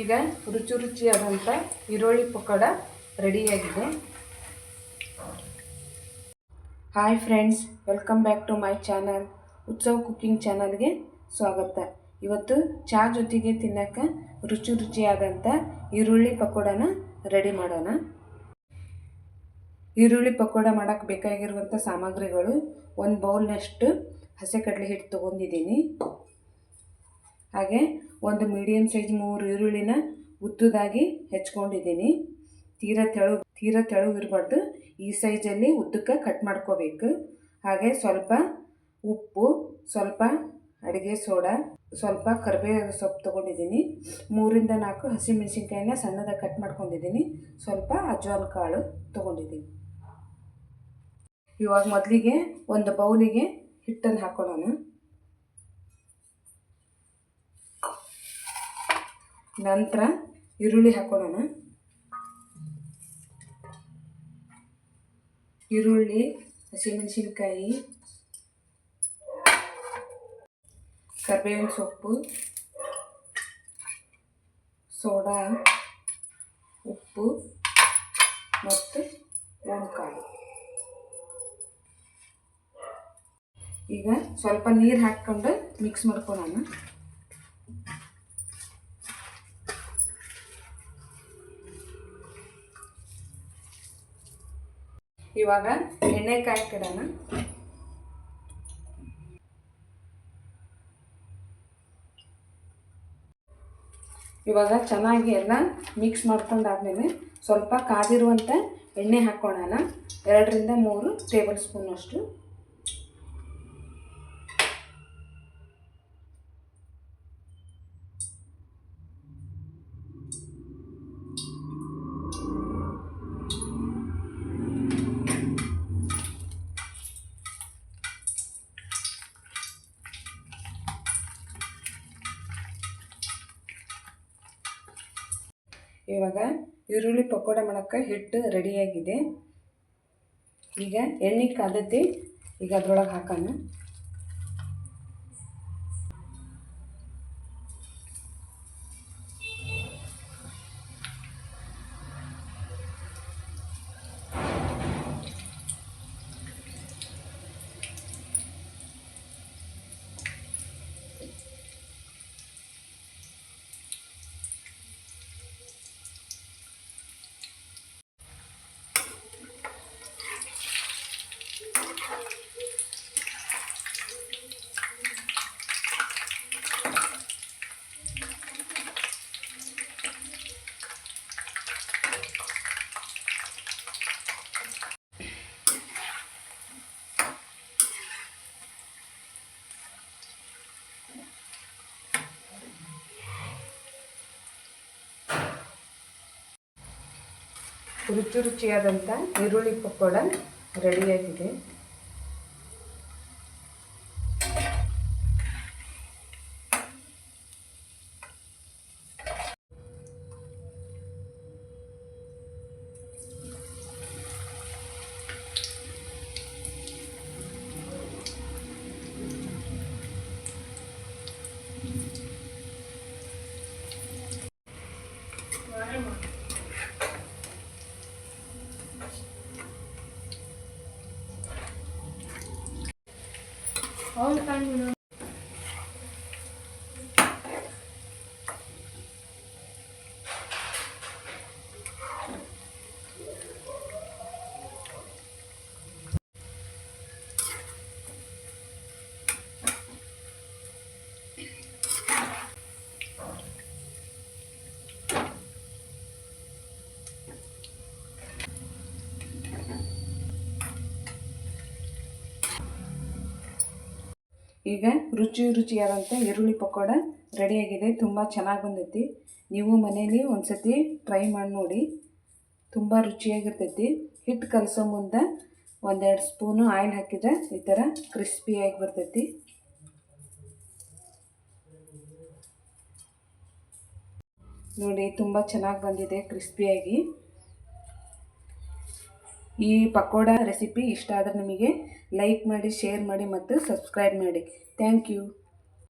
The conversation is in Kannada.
ಈಗ ರುಚಿ ರುಚಿಯಾದಂಥ ಈರುಳ್ಳಿ ಪಕೋಡ ರೆಡಿಯಾಗಿದೆ. Hi friends, welcome back to my channel. Utsav cooking ಚಾನಲ್ಗೆ ಸ್ವಾಗತ. ಇವತ್ತು ಚಹಾ ಜೊತೆಗೆ ತಿನ್ನೋಕ್ಕೆ ರುಚಿ ರುಚಿಯಾದಂಥ ಈರುಳ್ಳಿ ಪಕೋಡನ ರೆಡಿ ಮಾಡೋಣ. ಈರುಳ್ಳಿ ಪಕೋಡ ಮಾಡೋಕ್ಕೆ ಬೇಕಾಗಿರುವಂಥ ಸಾಮಗ್ರಿಗಳು ಒಂದು ಬೌಲ್ನಷ್ಟು ಹಸಿ ಕಡಲೆ ಹಿಟ್ಟು ತೊಗೊಂಡಿದ್ದೀನಿ. ಹಾಗೆ ಒಂದು ಮೀಡಿಯಮ್ ಸೈಜ್ ಮೂರು ಈರುಳ್ಳಿನ ಉದ್ದುದಾಗಿ ಹೆಚ್ಕೊಂಡಿದ್ದೀನಿ. ತೀರ ತೆಳು, ತೀರ ತೆಳುವಿರಬಾರ್ದು. ಈ ಸೈಜಲ್ಲಿ ಉದ್ದಕ್ಕೆ ಕಟ್ ಮಾಡ್ಕೋಬೇಕು. ಹಾಗೆ ಸ್ವಲ್ಪ ಉಪ್ಪು, ಸ್ವಲ್ಪ ಅಡುಗೆ ಸೋಡಾ, ಸ್ವಲ್ಪ ಕರಿಬೇವು ಸೊಪ್ಪು ತೊಗೊಂಡಿದ್ದೀನಿ. ಮೂರಿಂದ ನಾಲ್ಕು ಹಸಿಮೆಣಸಿನ್ಕಾಯಿನ ಸಣ್ಣದಾಗಿ ಕಟ್ ಮಾಡ್ಕೊಂಡಿದ್ದೀನಿ. ಸ್ವಲ್ಪ ಅಜ್ವಾನ್ ಕಾಳು ತೊಗೊಂಡಿದ್ದೀನಿ. ಇವಾಗ ಮೊದಲಿಗೆ ಒಂದು ಬೌಲಿಗೆ ಹಿಟ್ಟನ್ನು ಹಾಕೊಳ್ಳೋಣ. ನಂತರ ಈರುಳ್ಳಿ ಹಾಕೊಳ್ಳೋಣ. ಈರುಳ್ಳಿ, ಹಸಿಮೆಣಸಿನ್ಕಾಯಿ, ಕರಿಬೇವಿನ ಸೊಪ್ಪು, ಸೋಡಾ, ಉಪ್ಪು ಮತ್ತು ಕಾಳು ಈಗ ಸ್ವಲ್ಪ ನೀರು ಹಾಕ್ಕೊಂಡು ಮಿಕ್ಸ್ ಮಾಡ್ಕೊಳ್ಳೋಣ. ಇವಾಗ ಎಣ್ಣೆ ಕಾಯ್ಕಿಡೋಣ ಇವಾಗ ಚೆನ್ನಾಗಿ ಎಲ್ಲ ಮಿಕ್ಸ್ ಮಾಡ್ಕೊಂಡಾದ್ಮೇಲೆ ಸ್ವಲ್ಪ ಕಾದಿರುವಂಥ ಎಣ್ಣೆ ಹಾಕ್ಕೊಳ್ಳೋಣ ಎರಡರಿಂದ ಮೂರು ಟೇಬಲ್ ಸ್ಪೂನಷ್ಟು ಇವಾಗ ಈರುಳ್ಳಿ ಪಕೋಡ ಮಾಡೋಕ್ಕೆ ಹಿಟ್ಟು ರೆಡಿಯಾಗಿದೆ. ಈಗ ಎಣ್ಣೆ ಕಾದೈತಿ ಈಗ ಅದ್ರೊಳಗೆ ಹಾಕೋಣ. ರುಚಿ ರುಚಿಯಾದಂಥ ಈರುಳ್ಳಿ ಪಕೋಡ ರೆಡಿಯಾಗಿದೆ 好，你感觉呢 ಈಗ ರುಚಿ ರುಚಿಯಾದಂಥ ಈರುಳ್ಳಿ ಪಕೋಡ ರೆಡಿಯಾಗಿದೆ ತುಂಬ ಚೆನ್ನಾಗಿ ಬಂದೈತಿ. ನೀವು ಮನೇಲಿ ಒಂದು ಸತಿ ಟ್ರೈ ಮಾಡಿ ನೋಡಿ. ತುಂಬ ರುಚಿಯಾಗಿರ್ತೈತಿ. ಹಿಟ್ಟು ಕಲಸೋ ಮುಂದೆ ಒಂದೆರಡು ಸ್ಪೂನು ಆಯಿಲ್ ಹಾಕಿದ್ರೆ ಈ ಥರ ಕ್ರಿಸ್ಪಿಯಾಗಿ ಬರ್ತೈತಿ. ನೋಡಿ, ತುಂಬ ಚೆನ್ನಾಗಿ ಬಂದಿದೆ ಕ್ರಿಸ್ಪಿಯಾಗಿ ಈ ಪಕೋಡ ರೆಸಿಪಿ ಇಷ್ಟ ಆದರೆ ನಿಮಗೆ ಲೈಕ್ ಮಾಡಿ ಶೇರ್ ಮಾಡಿ ಮತ್ತು ಸಬ್ಸ್ಕ್ರೈಬ್ ಮಾಡಿ. Thank you